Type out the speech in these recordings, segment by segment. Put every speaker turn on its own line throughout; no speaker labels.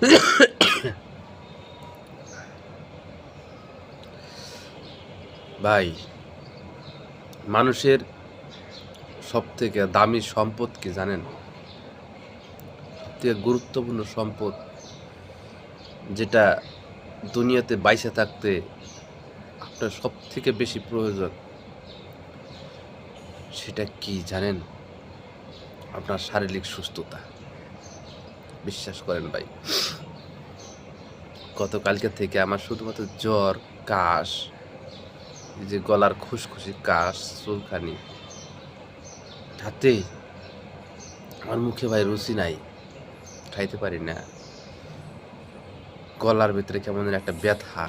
ভাই, মানুষের সব থেকে দামি সম্পদ কি জানেন? সবথেকে গুরুত্বপূর্ণ সম্পদ যেটা দুনিয়াতে বাইসে থাকতে আপনার সব থেকে বেশি প্রয়োজন, সেটা কি জানেন? আপনার শারীরিক সুস্থতা। বিশ্বাস করেন ভাই। গতকালকে থেকে আমার শুধুমাত্র জ্বর, কাশ যে গলার খুশখুশি, কাশ চুলখানি তাতে আমার মুখে ভাই রুচি নাই, খাইতে পারি না। গলার ভিতরে কেমন একটা ব্যথা।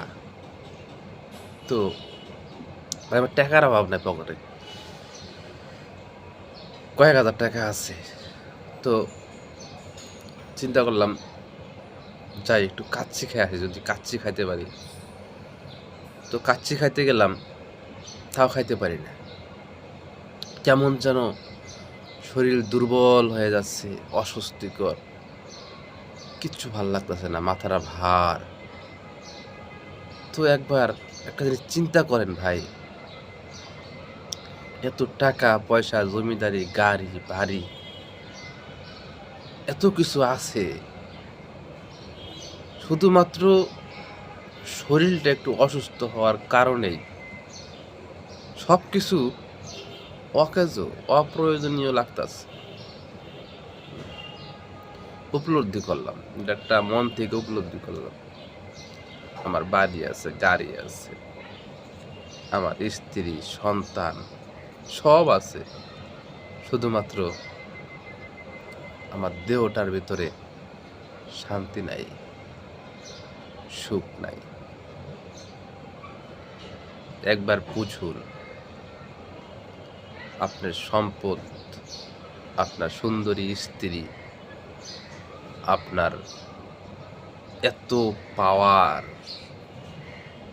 তো আমার টাকার অভাব নাই পকেটে। কয়েক হাজার টাকা আছে। তো চিন্তা করলাম যাই, একটু কাচ্চি খেয়ে আসি, যদি কাচ্চি খাইতে পারি। তো কাচ্চি খাইতে গেলাম, তাও খাইতে পারি না। কেমন যেন শরীর দুর্বল হয়ে যাচ্ছে, অস্বস্তিকর। কিচ্ছু ভালো লাগতেছে না মাথাটা ভার। তো একবার একটা জিনিস চিন্তা করেন ভাই, এত টাকা, পয়সা, জমিদারি, গাড়ি, বাড়ি, এত কিছু আছে। শুধুমাত্র শরীরটা একটু অসুস্থ হওয়ার কারণেই সব কিছু অকেজ, অপ্রয়োজনীয় লাগতাছে। উপলব্ধি করলাম। এটা একটা মন থেকে উপলব্ধি করলাম। আমার বাড়ি আছে, গাড়ি আছে, আমার স্ত্রী, সন্তান, সব আছে। শুধুমাত্র আমার দেহটার ভিতরে শান্তি নাই। সুখ নাই। একবার বুঝুন, আপনার সম্পদ, আপনার সুন্দরী স্ত্রী, আপনার এত পাওয়ার,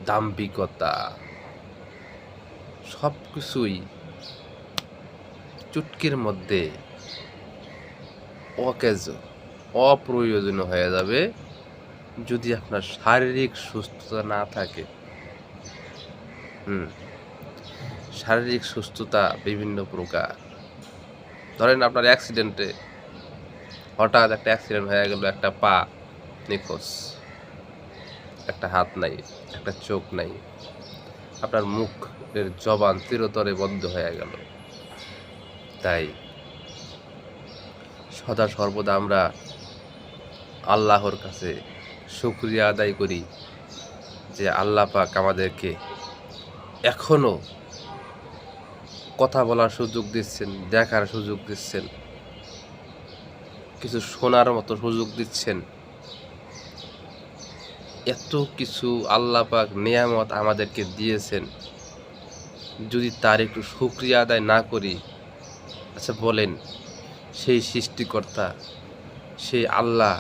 দাম্ভিকতা সব কিছুই চুটকির মধ্যে অকেজ, অপ্রয়োজনীয় হয়ে যাবে। যদি আপনার শারীরিক সুস্থতা না থাকে, হুম, শারীরিক সুস্থতা বিভিন্ন প্রকার। ধরেন আপনার অ্যাক্সিডেন্টে হঠাৎ একটা অ্যাক্সিডেন্ট হয়ে গেল, একটা পা নিখোঁজ, একটা হাত নাই, একটা চোখ নাই, আপনার মুখের জবান চিরতরে বন্ধ হয়ে গেল। তাই সদা সর্বদা আমরা আল্লাহর কাছে শুক্রিয়া আদায় করি যে আল্লাহ পাক আমাদেরকে এখনও কথা বলার সুযোগ দিচ্ছেন, দেখার সুযোগ দিচ্ছেন, কিছু শোনার মতো সুযোগ দিচ্ছেন। এত কিছু আল্লাহ পাক নিয়ামত আমাদেরকে দিয়েছেন। যদি তার একটু শুক্রিয়া আদায় না করি আচ্ছা বলেন, সেই সৃষ্টিকর্তা, সেই আল্লাহ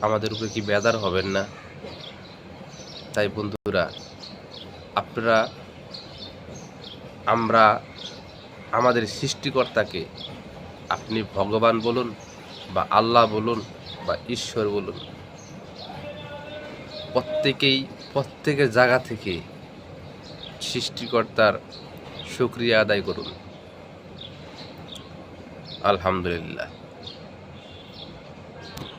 আমাদের উপরে কি বেদার হবেন না? তাই বন্ধুরা, আপনারা, আমরা আমাদের সৃষ্টিকর্তাকে আপনি ভগবান বলুন বা আল্লাহ বলুন বা ঈশ্বর বলুন, প্রত্যেকেই, প্রত্যেকের জায়গা থেকে সৃষ্টিকর্তার শুক্রিয়া আদায় করুন। আলহামদুলিল্লাহ।